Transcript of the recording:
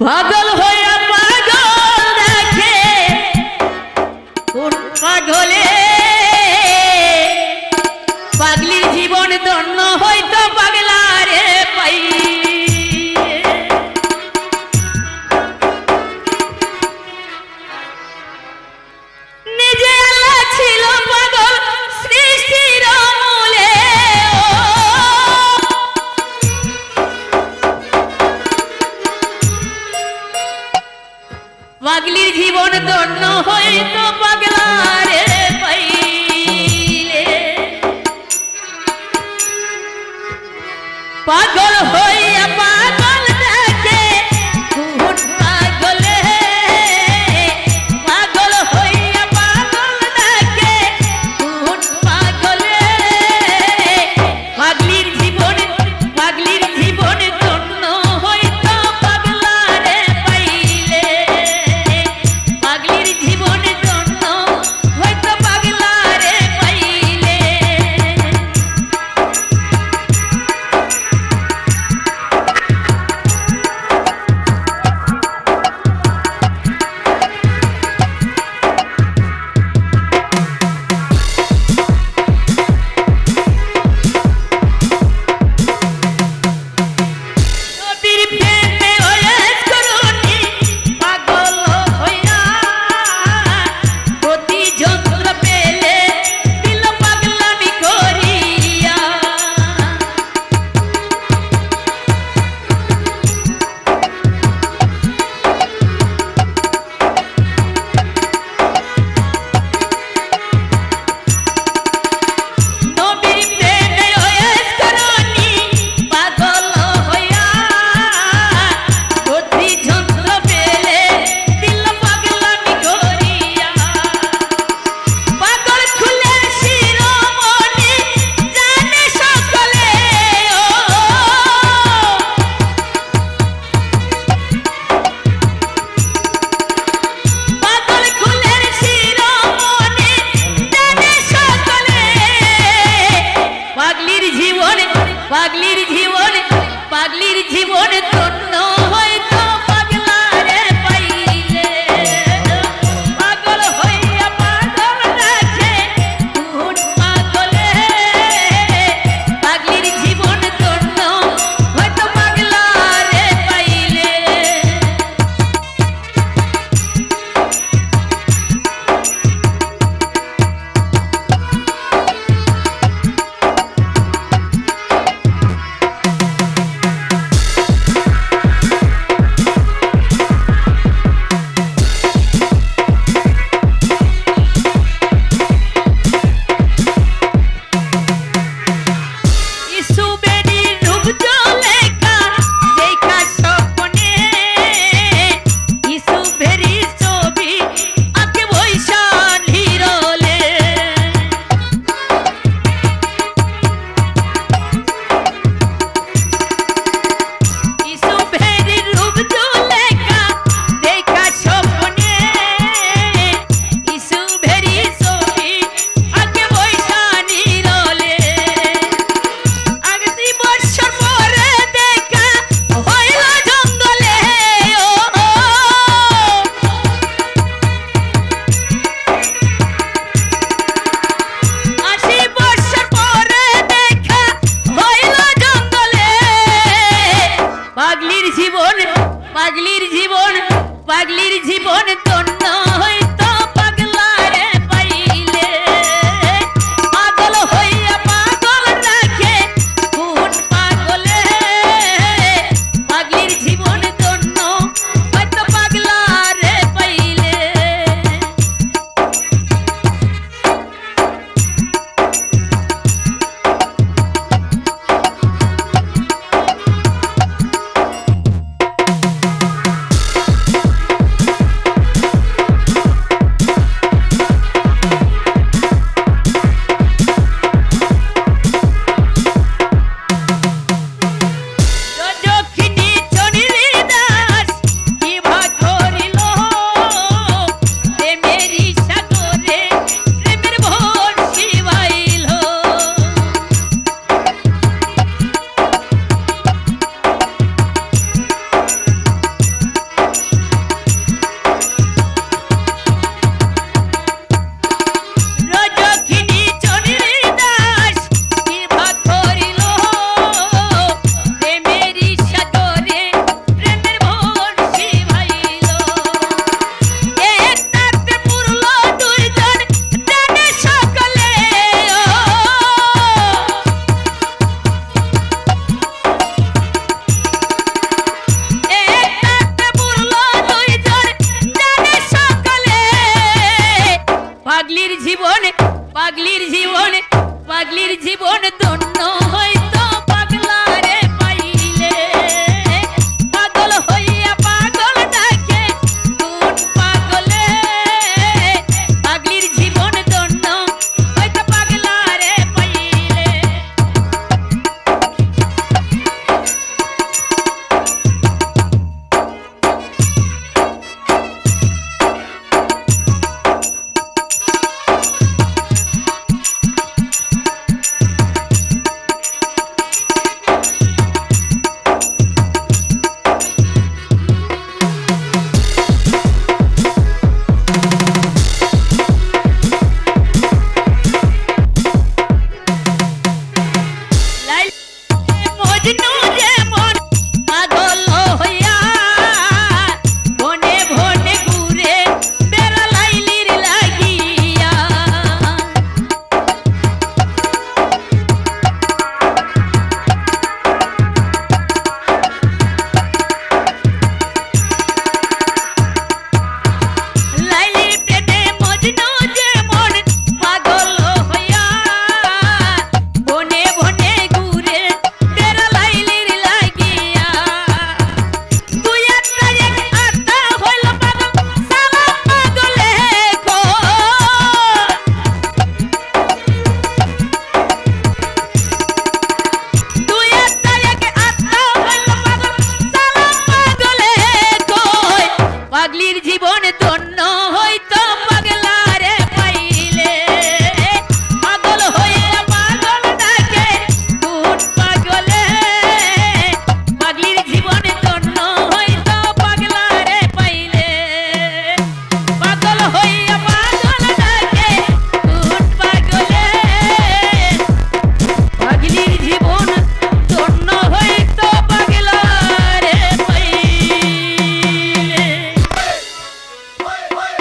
পাগল হয়ে লগ্ন হইতো পাগলারে পাইলে। পাগল হই পাগলির জীবন পাগলির জীবন জীবন পাগলির জীবন পাগলির জীবন ধন্য হয়